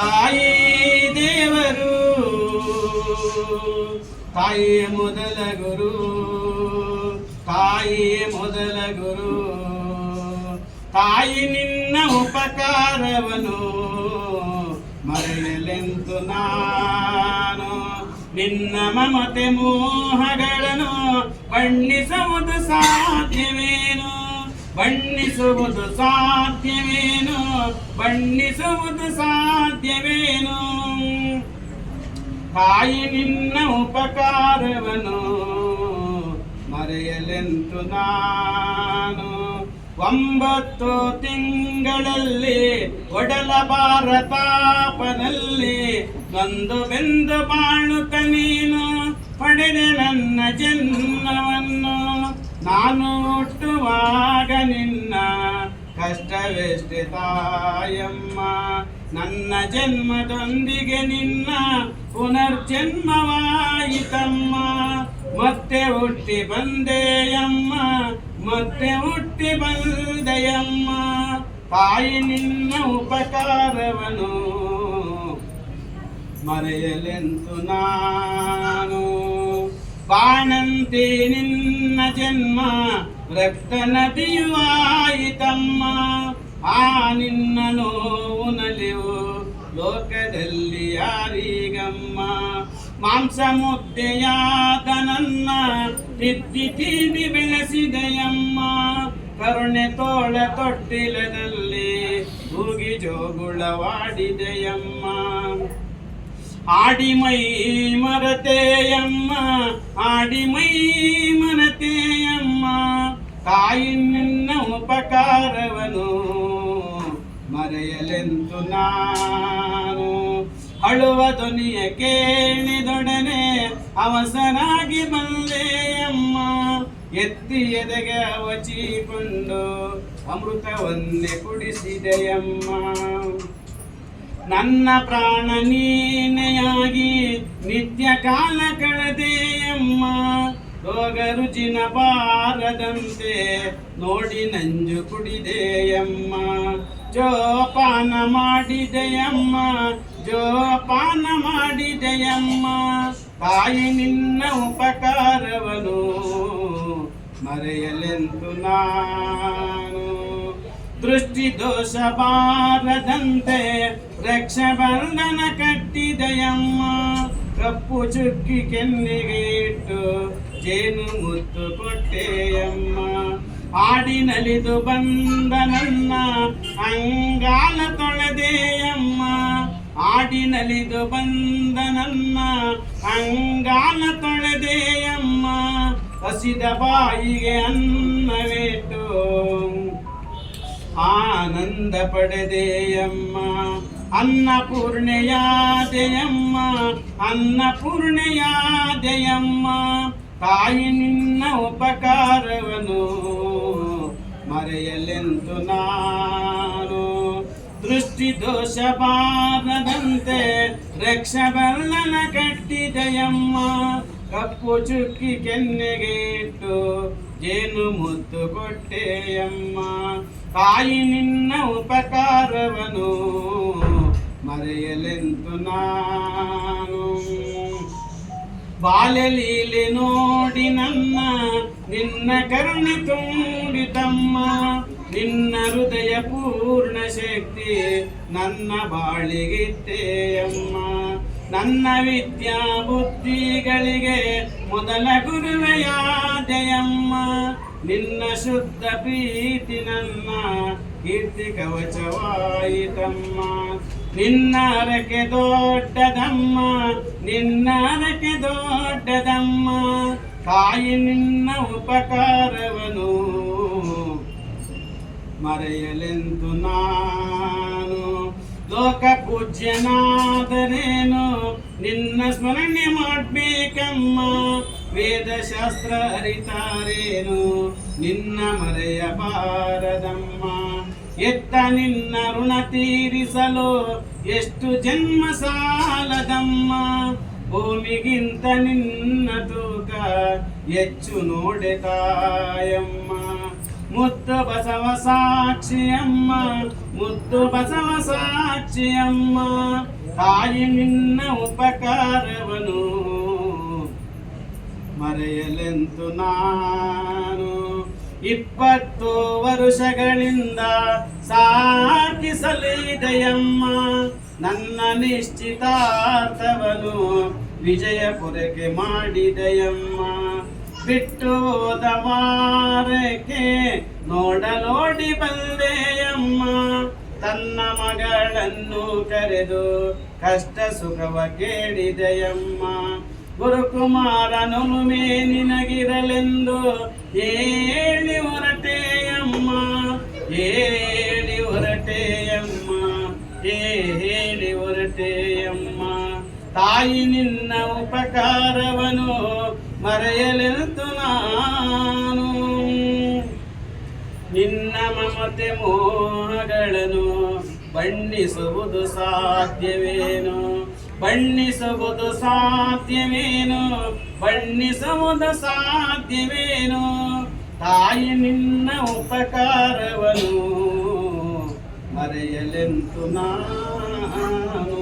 ತಾಯಿ ದೇವರು, ತಾಯಿಯ ಮೊದಲ ಗುರು, ತಾಯಿಯೇ ಮೊದಲ ಗುರು. ತಾಯಿ ನಿನ್ನ ಉಪಕಾರವನು ಮರೆಯಲೆಂತು ನಾನು ನಿನ್ನ ಮಮತೆ ಮೋಹಗಳನ್ನು ಬಣ್ಣಿಸುವುದು ಸಾಧ್ಯವೇನು ಬಣ್ಣಿಸುವುದು ಸಾಧ್ಯವೇನು? ಬಣ್ಣಿಸುವುದು ಸಾಧ್ಯವೇನು? ತಾಯಿ ನಿನ್ನ ಉಪಕಾರವನು. ಮರೆಯಲೆಂತು ನಾನು. ಒಂಬತ್ತು ತಿಂಗಳಲ್ಲಿ ಒಡಲ ಭಾರತಾಪನಲ್ಲಿ ಬಂದು ಬೆಂದು ಬಾಳುತ್ತ ನೀನು, ಪಡೆದೆ ನನ್ನ ಜನ್ಮವನ್ನು. ನಾನು ಹುಟ್ಟುವಾಗ ನಿನ್ನ ಕಷ್ಟವೆಷ್ಟೆ ತಾಯಮ್ಮ. ನನ್ನ ಜನ್ಮದೊಂದಿಗೆ ನಿನ್ನ ಪುನರ್ಜನ್ಮವಾಯಿತಮ್ಮ. ಮತ್ತೆ ಹುಟ್ಟಿ ಬಂದೆಯಮ್ಮ, ಮತ್ತೆ ಹುಟ್ಟಿ ಬಂದೆಯಮ್ಮ. ತಾಯಿ ನಿನ್ನ ಉಪಕಾರವನು. ಮರೆಯಲೆಂತು ನಾನು. ಬಾಣಂತಿ ನಿನ್ನ ಜನ್ಮ, ರಕ್ತ ನದಿಯುವಾಯಿತಮ್ಮ ಆ ನಿನ್ನ ನೋವು ನಲಿವು ಲೋಕದಲ್ಲಿ ಯಾರಿಗಮ್ಮ. ಮಾಂಸ ಮುದ್ದೆಯಾದ ನನ್ನ ತಿದ್ದಿ ತೀದಿ ಬೆಳೆಸಿದೆಯಮ್ಮ. ಕರುಣೆ ತೋಳ ತೊಟ್ಟಿಲದಲ್ಲಿ ಹೂಗಿ ಜೋಗುಳವಾಡಿದೆಯಮ್ಮ. ಆಡಿ ಮೈ ಮರತೆಯಮ್ಮ ಆಡಿ ಮೈ ಮರತೆಯಮ್ಮ ತಾಯಿ ನಿನ್ನ ಉಪಕಾರವನು, ಮರೆಯಲೆಂದು ನಾನು. ಅಳುವ ಧ್ವನಿಯ ಕೇಳಿದೊಡನೆ ಅವಸನಾಗಿ ಬಂದೆಯಮ್ಮ, ಎತ್ತಿ ಎದೆಗೆ ಅವಚಿಕೊಂಡು ಅಮೃತವನ್ನೇ ಕುಡಿಸಿದೆಯಮ್ಮ. ನನ್ನ ಪ್ರಾಣ ನೀನೆಯಾಗಿ ನಿತ್ಯ ಕಾಲ ಕಳೆದೆಯಮ್ಮ ರೋಗ ರುಚಿನ ಬಾರದಂತೆ ನೋಡಿ ನಂಜು ಕುಡಿದೆಯಮ್ಮ ಜೋಪಾನ ಮಾಡಿದೆಯಮ್ಮ ಜೋಪಾನ ಮಾಡಿದೆಯಮ್ಮ ತಾಯಿ ನಿನ್ನ ಉಪಕಾರವನು. ಮರೆಯಲೆಂದು ನಾನು ದೃಷ್ಟಿ ದೋಷ ಬಾರದಂತೆ ರಕ್ಷಾಬಂಧನ ಕಟ್ಟಿದೆಯಮ್ಮ. ಕಪ್ಪು ಚುಕ್ಕಿ ಕೆನ್ನಿಗೆ ಇಟ್ಟು ಜೇನು ಮುತ್ತು ಕೊಟ್ಟೆಯಮ್ಮ. ಆಡಿ ನಲಿದು ಬಂದ ನನ್ನ ಅಂಗಾಲ ತೊಳೆದೆಯಮ್ಮ. ಆಡಿ ನಲಿದು ಬಂದ ನನ್ನ ಅಂಗಾಲ ತೊಳೆದೆಯಮ್ಮ. ಹಸಿದ ಬಾಯಿಗೆ ಅನ್ನವೇಟು ಆನಂದ ಪಡೆದೆಯಮ್ಮ. ಅನ್ನಪೂರ್ಣೆಯಾದೆಯಮ್ಮ ಅನ್ನಪೂರ್ಣೆಯಾದೆಯಮ್ಮ. ತಾಯಿ ನಿನ್ನ ಉಪಕಾರವನು, ಮರೆಯಲೆಂದು ನಾನು. ದೃಷ್ಟಿ ದೋಷ ಬಾರದಂತೆ ರಕ್ಷಬಲ್ಲನ ಕಟ್ಟಿದೆಯಮ್ಮ. ಕಪ್ಪು ಚುಕ್ಕಿ ಕೆನ್ನೆಗೆ ಇಟ್ಟು ಜೇನು ಮುತ್ತು ಕೊಟ್ಟೆಯಮ್ಮ. ತಾಯಿ ನಿನ್ನ ಉಪಕಾರವನು ಮರೆಯಲೆಂತು ನಾನು. ಬಾಲಲೀಲೆ ನೋಡಿ ನನ್ನ, ನಿನ್ನ ಕರುಣೆ ತುಂಬಿತಮ್ಮ. ನಿನ್ನ ಹೃದಯ ಪೂರ್ಣ ಶಕ್ತಿ ನನ್ನ ಬಾಳಿಗಿಟ್ಟೆಯಮ್ಮ. ನನ್ನ ವಿದ್ಯಾ ಬುದ್ಧಿಗಳಿಗೆ ಮೊದಲ ಗುರುವೆಯಾದೆಯಮ್ಮ ನಿನ್ನ ಶುದ್ಧ ಪ್ರೀತಿ ನನ್ನ ಕೀರ್ತಿ ಕವಚವಾಯಿತಮ್ಮ ನಿನ್ನ ಅರಕೆ ದೊಡ್ಡದಮ್ಮ, ನಿನ್ನ ಅರಕೆ ದೊಡ್ಡದಮ್ಮ. ತಾಯಿ ನಿನ್ನ ಉಪಕಾರವನು. ಮರೆಯಲೆಂದು ನಾನು ಲೋಕ ಪೂಜ್ಯನಾದರೇನು ನಿನ್ನ ಸ್ಮರಣೆ ಮಾಡ್ಬೇಕಮ್ಮ ವೇದಶಾಸ್ತ್ರ ಅರಿತಾರೇನು ನಿನ್ನ ಮರೆಯಬಾರದಮ್ಮ ಎತ್ತ ನಿನ್ನ ಋಣ ತೀರಿಸಲು ಎಷ್ಟು ಜನ್ಮ ಸಾಲದಮ್ಮ ಭೂಮಿಗಿಂತ ನಿನ್ನ ತೂಕ ಹೆಚ್ಚು ನೋಡೆ ತಾಯಮ್ಮ ಮುತ್ತು ಬಸವ ಸಾಕ್ಷಿಯಮ್ಮ ಮುತ್ತು ಬಸವ ಸಾಕ್ಷಿಯಮ್ಮ ತಾಯಿ ನಿನ್ನ ಉಪಕಾರವನು. ಮರೆಯಲೆಂತು ನಾನು. ಇಪ್ಪತ್ತು ವರುಷಗಳಿಂದ ಸಾಕಿಸಲಿದೆಯಮ್ಮ. ನನ್ನ ನಿಶ್ಚಿತಾರ್ಥವನು ವಿಜಯಪುರಕ್ಕೆ ಮಾಡಿದೆಯಮ್ಮ. ಬಿಟ್ಟು ಹೋದ ವಾರಕ್ಕೆ ನೋಡಲೋಡಿ ಬಂದೆಯಮ್ಮ. ತನ್ನ ಮಗಳನ್ನು ಕರೆದು ಕಷ್ಟ ಸುಖವ ಕೇಳಿದೆಯಮ್ಮ. ಗುರುಕುಮಾರನುಮೆ ನಿನಗಿರಲೆಂದು ಹೇಳಿ ಹೊರಟೆಯಮ್ಮ. ಹೇಳಿ ಹೊರಟೆಯಮ್ಮ. ಹೇ ಹೇಳಿ ಹೊರಟೆಯಮ್ಮ. ತಾಯಿ ನಿನ್ನ ಉಪಕಾರವನು ಮರೆಯಲೆಂತು ನಾನು ನಿನ್ನ ಮಮತೆ ಮೋಹಗಳನ್ನು ಬಣ್ಣಿಸುವುದು ಸಾಧ್ಯವೇನು? ಬಣ್ಣಿಸುವುದು ಸಾಧ್ಯವೇನು? ಬಣ್ಣಿಸುವುದು ಸಾಧ್ಯವೇನು? ತಾಯಿ ನಿನ್ನ ಉಪಕಾರವನು ಮರೆಯಲೆಂತು ನಾನು.